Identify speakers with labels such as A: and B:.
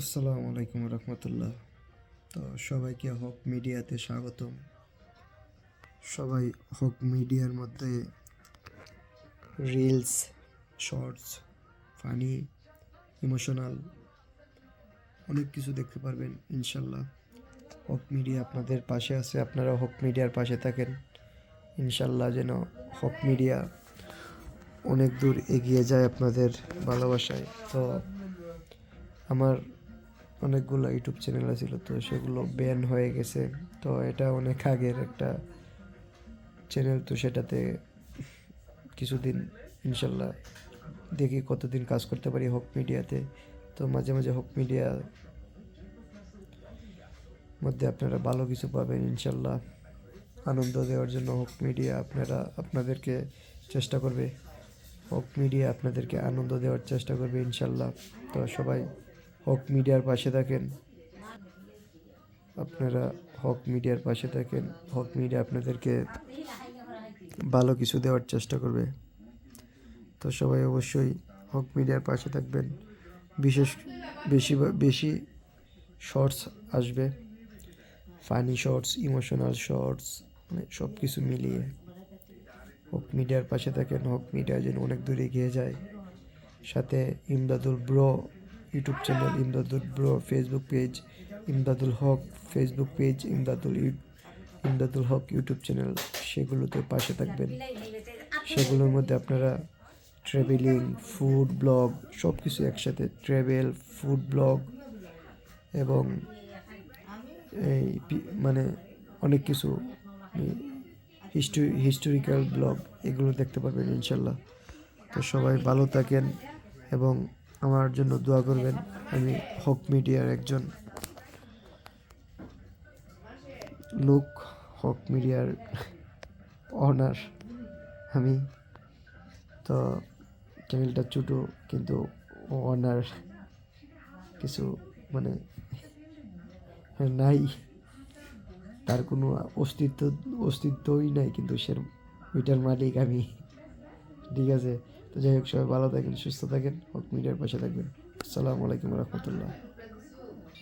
A: আসসালামু আলাইকুম রহমতুল্লাহ। তো সবাইকে হক মিডিয়াতে স্বাগতম। সবাই হক মিডিয়ার মধ্যে রিলস শর্টস ফানি ইমোশনাল অনেক কিছু দেখতে পারবেন, ইনশাল্লাহ। হক মিডিয়া আপনাদের পাশে আছে, আপনারা হক মিডিয়ার পাশে থাকেন। ইনশাল্লাহ যেন হক মিডিয়া অনেক দূর এগিয়ে যায় আপনাদের ভালোবাসায়। তো আমার অনেকগুলো ইউটিউব চ্যানেল ছিল তো সেগুলো ব্যান হয়ে গেছে। তো এটা অনেক আগের একটা চ্যানেল, তো সেটাতে কিছুদিন, ইনশাল্লাহ দেখি কতদিন কাজ করতে পারি হক মিডিয়াতে। তো মাঝে মাঝে হক মিডিয়া মধ্যে আপনারা ভালো কিছু পাবেন, ইনশাল্লাহ। আনন্দ দেওয়ার জন্য হক মিডিয়া আপনারা, আপনাদেরকে চেষ্টা করবে। হক মিডিয়া আপনাদেরকে আনন্দ দেওয়ার চেষ্টা করবে, ইনশাল্লাহ। তো সবাই হক মিডিয়ার পাশে থাকেন। আপনারা হক মিডিয়ার পাশে থাকেন। হক মিডিয়া আপনাদেরকে ভালো কিছু দেওয়ার চেষ্টা করবে। তো সবাই অবশ্যই হক মিডিয়ার পাশে থাকবেন। বিশেষ বেশি বেশি শর্টস আসবে। ফানি শর্টস, ইমোশনাল শর্টস মানে সব কিছু মিলিয়ে হক মিডিয়ার পাশে থাকেন। হক মিডিয়া যেন অনেক দূরে গিয়ে যায়। সাথে Imdadul bro YouTube channel Imdadul bro Facebook page Imdadul Haque Facebook page Imdadul Imdadul Haque YouTube channel, সেগুলোতে পাশে থাকবেন। সেগুলোর মধ্যে আপনারা ট্রাভেলিং ফুড ব্লগ সব কিছু একসাথে ট্রাভেল ফুড ব্লগ এবং এই মানে অনেক কিছু হিস্টোরি হিস্টোরিক্যাল ব্লগ এগুলো দেখতে পারবেন ইনশাল্লাহ। তো সবাই ভালো থাকেন এবং আমার জন্য দোয়া করবেন। আমি হক মিডিয়ার একজন লোক, হক মিডিয়ার অনার আমি তো চ্যানেলটা ছোটো, কিন্তু অনার কিছু মানে নাই। তার কোনো অস্তিত্ব, অস্তিত্বই নাই, কিন্তু সে ওইটার মালিক আমি। ঠিক আছে? তো যাই হোক, সবাই ভালো থাকেন, সুস্থ থাকেন, হক মিডিয়ার পাশে থাকবেন। আসসালামু আলাইকুম রহমতুল্লাহ।